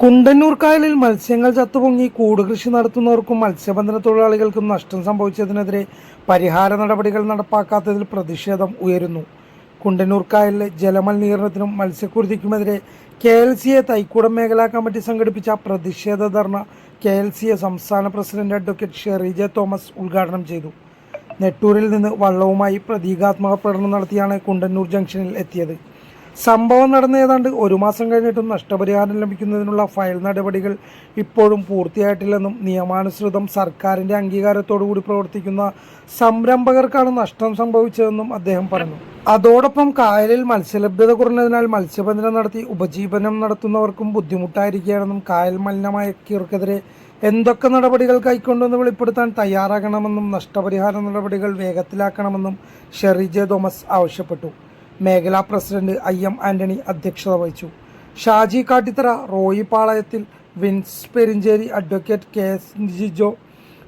കുണ്ടന്നൂർ കായലിൽ മത്സ്യങ്ങൾ ചത്തുപൊങ്ങി കൂടുകൃഷി നടത്തുന്നവർക്കും മത്സ്യബന്ധന തൊഴിലാളികൾക്കും നഷ്ടം സംഭവിച്ചതിനെതിരെ പരിഹാര നടപടികൾ നടപ്പാക്കാത്തതിൽ പ്രതിഷേധം ഉയരുന്നു. കുണ്ടന്നൂർ കായലിലെ ജലമലിനീകരണത്തിനും മത്സ്യക്കുരുതിക്കുമെതിരെ K L C A Thykoodam മേഖലാ കമ്മിറ്റി സംഘടിപ്പിച്ച പ്രതിഷേധ ധർണ കെ എൽ സി എ സംസ്ഥാന president advocate Sherry J Thomas ഉദ്ഘാടനം ചെയ്തു. നെട്ടൂരിൽ നിന്ന് വള്ളവുമായി പ്രതീകാത്മക പ്രകടനം നടത്തിയാണ് കുണ്ടന്നൂർ ജംഗ്ഷനിൽ എത്തിയത്. സംഭവം നടന്ന ഏതാണ്ട് ഒരു മാസം കഴിഞ്ഞിട്ടും നഷ്ടപരിഹാരം ലഭിക്കുന്നതിനുള്ള ഫയൽ നടപടികൾ ഇപ്പോഴും പൂർത്തിയായിട്ടില്ലെന്നും നിയമാനുസൃതം സർക്കാരിന്റെ അംഗീകാരത്തോടുകൂടി പ്രവർത്തിക്കുന്ന സംരംഭകർക്കാണ് നഷ്ടം സംഭവിച്ചതെന്നും അദ്ദേഹം പറഞ്ഞു. അതോടൊപ്പം കായലിൽ മത്സ്യലഭ്യത കുറഞ്ഞതിനാൽ മത്സ്യബന്ധനം നടത്തി ഉപജീവനം നടത്തുന്നവർക്കും ബുദ്ധിമുട്ടായിരിക്കുകയാണെന്നും കായൽ മലിനമാക്കിയവർക്കെതിരെ എന്തൊക്കെ നടപടികൾ കൈക്കൊണ്ടെന്ന് വെളിപ്പെടുത്താൻ തയ്യാറാകണമെന്നും നഷ്ടപരിഹാര നടപടികൾ വേഗത്തിലാക്കണമെന്നും ഷെറിജെ തോമസ് ആവശ്യപ്പെട്ടു. മേഖലാ പ്രസിഡന്റ് ഐ എം ആന്റണി അധ്യക്ഷത വഹിച്ചു. ഷാജി കാട്ടിത്തറ റോയി പാളയത്തിൽ Vince Perincherry advocate K S Jijo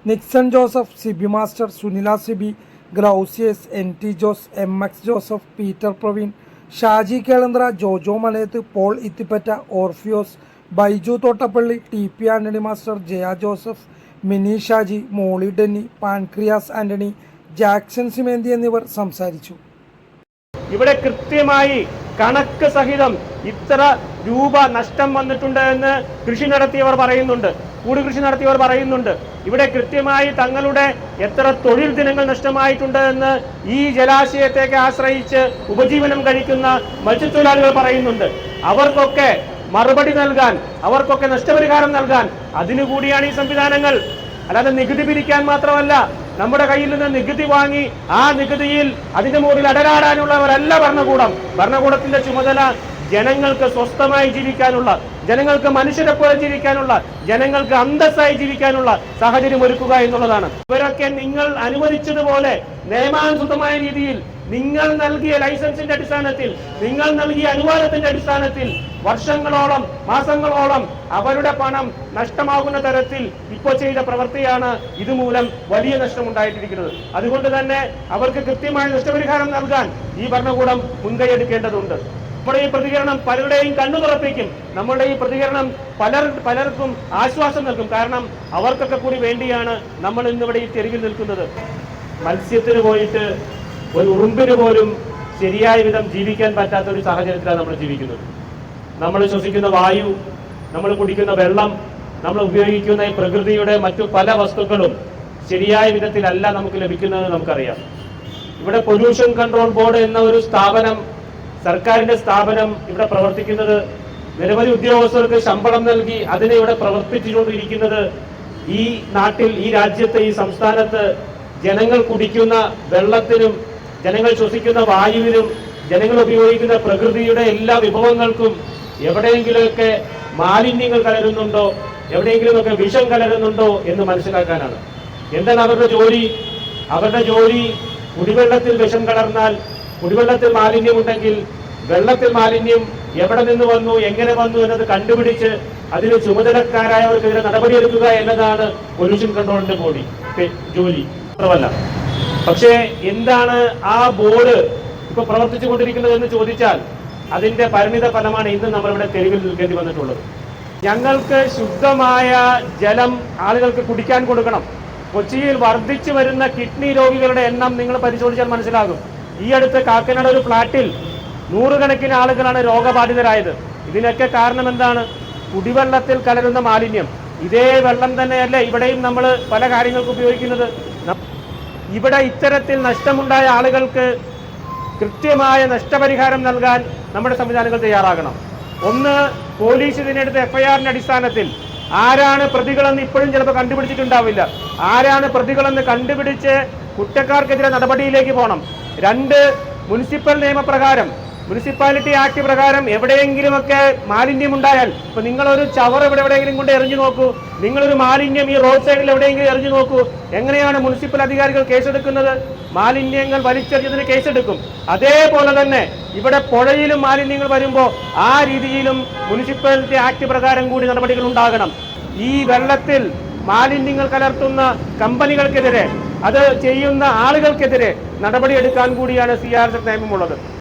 Nixon Joseph Siby master Sunila Siby Gracious N T Jose M X Joseph Peter Praveen Shaji Kelandra Jojo Malayath Paul Ithippatta Orpheus Baiju Thottappally T P Antony master Jaya Joseph Mini Shaji Molly Denny Pancras Antony Jackson Simenthi എന്നിവർ സംസാരിച്ചു. ഇവിടെ കൃത്യമായി കണക്ക് സഹിതം ഇത്ര രൂപ നഷ്ടം വന്നിട്ടുണ്ട് എന്ന് കൃഷി നടത്തിയവർ പറയുന്നുണ്ട്. കൂട് കൃഷി നടത്തിയവർ പറയുന്നുണ്ട്. ഇവിടെ കൃത്യമായി തങ്ങളുടെ എത്ര തൊഴിൽ ദിനങ്ങൾ നഷ്ടമായിട്ടുണ്ട് എന്ന് ഈ ജലാശയത്തേക്ക് ആശ്രയിച്ച് ഉപജീവനം കഴിക്കുന്ന മത്സ്യത്തൊഴിലാളികൾ പറയുന്നുണ്ട്. അവർക്കൊക്കെ മറുപടി നൽകാൻ അവർക്കൊക്കെ നഷ്ടപരിഹാരം നൽകാൻ അതിനുകൂടിയാണ് ഈ സംവിധാനങ്ങൾ. അല്ലാതെ നികുതി പിരിക്കാൻ മാത്രമല്ല നമ്മുടെ കയ്യിൽ നിന്ന് നികുതി വാങ്ങി ആ നികുതിയിൽ അതിന്റെ മുകളിൽ അടരാടാനുള്ളവരല്ല ഭരണകൂടം. ഭരണകൂടത്തിന്റെ ചുമതല ജനങ്ങൾക്ക് സ്വസ്ഥമായി ജീവിക്കാനുള്ള ജനങ്ങൾക്ക് മനുഷ്യരെ പോലെ ജീവിക്കാനുള്ള ജനങ്ങൾക്ക് അന്തസ്സായി ജീവിക്കാനുള്ള സാഹചര്യം ഒരുക്കുക എന്നുള്ളതാണ്. ഇവരൊക്കെ നിങ്ങൾ അനുവദിച്ചതുപോലെ നിയമാനുസൃതമായ രീതിയിൽ നിങ്ങൾ നൽകിയ ലൈസൻസിന്റെ അടിസ്ഥാനത്തിൽ നിങ്ങൾ നൽകിയ അനുവാദത്തിന്റെ അടിസ്ഥാനത്തിൽ വർഷങ്ങളോളം മാസങ്ങളോളം അവരുടെ പണം നഷ്ടമാകുന്ന തരത്തിൽ ഇപ്പോൾ ചെയ്ത പ്രവൃത്തിയാണ് ഇതുമൂലം വലിയ നഷ്ടം ഉണ്ടായിട്ടിരിക്കുന്നത് അതുകൊണ്ട് തന്നെ അവർക്ക് കൃത്യമായ നഷ്ടപരിഹാരം നൽകാൻ ഈ ഭരണകൂടം മുൻകൈയെടുക്കേണ്ടതുണ്ട്. നമ്മുടെ ഈ പ്രതികരണം പലരുടെയും കണ്ണു തുറപ്പിക്കും. നമ്മളുടെ ഈ പ്രതികരണം പലർ പലർക്കും ആശ്വാസം നൽകും. കാരണം അവർക്കൊക്കെ കൂടി വേണ്ടിയാണ് നമ്മൾ ഇന്നിവിടെ ഈ തെരുവിൽ നിൽക്കുന്നത്. മത്സ്യത്തിന് പോയിട്ട് ഒരു ഉറുമ്പിന് പോലും ശരിയായ വിധം ജീവിക്കാൻ പറ്റാത്ത ഒരു സാഹചര്യത്തിലാണ് നമ്മൾ ജീവിക്കുന്നത്. നമ്മൾ ശ്വസിക്കുന്ന വായു നമ്മൾ കുടിക്കുന്ന വെള്ളം നമ്മൾ ഉപയോഗിക്കുന്ന ഈ പ്രകൃതിയുടെ മറ്റു പല വസ്തുക്കളും ശരിയായ വിധത്തിലല്ല നമുക്ക് ലഭിക്കുന്നത് നമുക്കറിയാം. ഇവിടെ പൊല്യൂഷൻ കൺട്രോൾ ബോർഡ് എന്ന ഒരു സ്ഥാപനം സർക്കാരിന്റെ സ്ഥാപനം ഇവിടെ പ്രവർത്തിക്കുന്നത്. നിരവധി ഉദ്യോഗസ്ഥർക്ക് ശമ്പളം നൽകി അതിനെ ഇവിടെ പ്രവർത്തിച്ചുകൊണ്ടിരിക്കുന്നത് ഈ നാട്ടിൽ ഈ രാജ്യത്ത് ഈ സംസ്ഥാനത്ത് ജനങ്ങൾ കുടിക്കുന്ന വെള്ളത്തിനും ജനങ്ങൾ ശ്വസിക്കുന്ന വായുവിനും ജനങ്ങൾ ഉപയോഗിക്കുന്ന പ്രകൃതിയുടെ എല്ലാ വിഭവങ്ങൾക്കും എവിടെയെങ്കിലുമൊക്കെ മാലിന്യങ്ങൾ കലരുന്നുണ്ടോ? എവിടെയെങ്കിലുമൊക്കെ വിഷം കലരുന്നുണ്ടോ എന്ന് മനസ്സിലാക്കാനാണ്. എന്താണ് അവരുടെ ജോലി? അവരുടെ ജോലി കുടിവെള്ളത്തിൽ വിഷം കലർന്നാൽ കുടിവെള്ളത്തിൽ മാലിന്യമുണ്ടെങ്കിൽ വെള്ളത്തിൽ മാലിന്യം എവിടെ നിന്ന് വന്നു എങ്ങനെ വന്നു എന്നത് കണ്ടുപിടിച്ച് അതിന് ചുമതലക്കാരായവർക്കെതിരെ നടപടിയെടുക്കുക എന്നതാണ് പൊല്യൂഷൻ കൺട്രോളിന്റെ ബോഡി ജോലി. മാത്രമല്ല പക്ഷേ എന്താണ് ആ ബോർഡ് ഇപ്പൊ പ്രവർത്തിച്ചു കൊണ്ടിരിക്കുന്നത് എന്ന് ചോദിച്ചാൽ അതിന്റെ പരിമിത ഫലമാണ് ഇന്ന് നമ്മളിവിടെ തെരുവിൽ നിൽക്കേണ്ടി വന്നിട്ടുള്ളത്. ഞങ്ങൾക്ക് ശുദ്ധമായ ജലം ആളുകൾക്ക് കുടിക്കാൻ കൊടുക്കണം. കൊച്ചിയിൽ വർദ്ധിച്ചു വരുന്ന കിഡ്നി രോഗികളുടെ എണ്ണം നിങ്ങൾ പരിശോധിച്ചാൽ മനസ്സിലാകും. ഈ അടുത്ത് കാക്കനാട് ഒരു ഫ്ളാറ്റിൽ നൂറുകണക്കിന് ആളുകളാണ് രോഗബാധിതരായത്. ഇതിനൊക്കെ കാരണം എന്താണ്? കുടിവെള്ളത്തിൽ കലരുന്ന മാലിന്യം. ഇതേ വെള്ളം തന്നെയല്ലേ ഇവിടെയും നമ്മൾ പല കാര്യങ്ങൾക്ക് ഉപയോഗിക്കുന്നത്. ഇവിടെ ഇത്തരത്തിൽ നഷ്ടമുണ്ടായ ആളുകൾക്ക് കൃത്യമായ നഷ്ടപരിഹാരം നൽകാൻ നമ്മുടെ സംവിധാനങ്ങൾ തയ്യാറാകണം. ഒന്ന് പോലീസ് ഇതിനെടുത്ത എഫ്ഐആറിന്റെ അടിസ്ഥാനത്തിൽ ആരാണ് പ്രതികളെന്ന് ഇപ്പോഴും ചിലപ്പോൾ കണ്ടുപിടിച്ചിട്ടുണ്ടാവില്ല. ആരാണ് പ്രതികളെന്ന് കണ്ടുപിടിച്ച് കുറ്റക്കാർക്കെതിരെ നടപടിയിലേക്ക് പോകണം. രണ്ട് മുനിസിപ്പൽ നിയമപ്രകാരം മുനിസിപ്പാലിറ്റി ആക്ട് പ്രകാരം എവിടെയെങ്കിലുമൊക്കെ മാലിന്യം ഉണ്ടായാൽ ഇപ്പൊ നിങ്ങളൊരു ചവർ ഇവിടെ എവിടെയെങ്കിലും കൊണ്ട് എറിഞ്ഞു നോക്കൂ. നിങ്ങളൊരു മാലിന്യം ഈ റോഡ് സൈഡിൽ എവിടെയെങ്കിലും എറിഞ്ഞു നോക്കൂ. എങ്ങനെയാണ് മുനിസിപ്പൽ അധികാരികൾ കേസെടുക്കുന്നത്? മാലിന്യങ്ങൾ വലിച്ചെറിഞ്ഞതിന് കേസെടുക്കും. അതേപോലെ തന്നെ ഇവിടെ പുഴയിലും മാലിന്യങ്ങൾ വരുമ്പോൾ ആ രീതിയിലും മുനിസിപ്പാലിറ്റി ആക്ട് പ്രകാരം കൂടി നടപടികൾ ഉണ്ടാകണം. ഈ വെള്ളത്തിൽ മാലിന്യങ്ങൾ കലർത്തുന്ന കമ്പനികൾക്കെതിരെ അത് ചെയ്യുന്ന ആളുകൾക്കെതിരെ നടപടിയെടുക്കാൻ കൂടിയാണ് സി ആർ എസ് നിയമമുള്ളത്.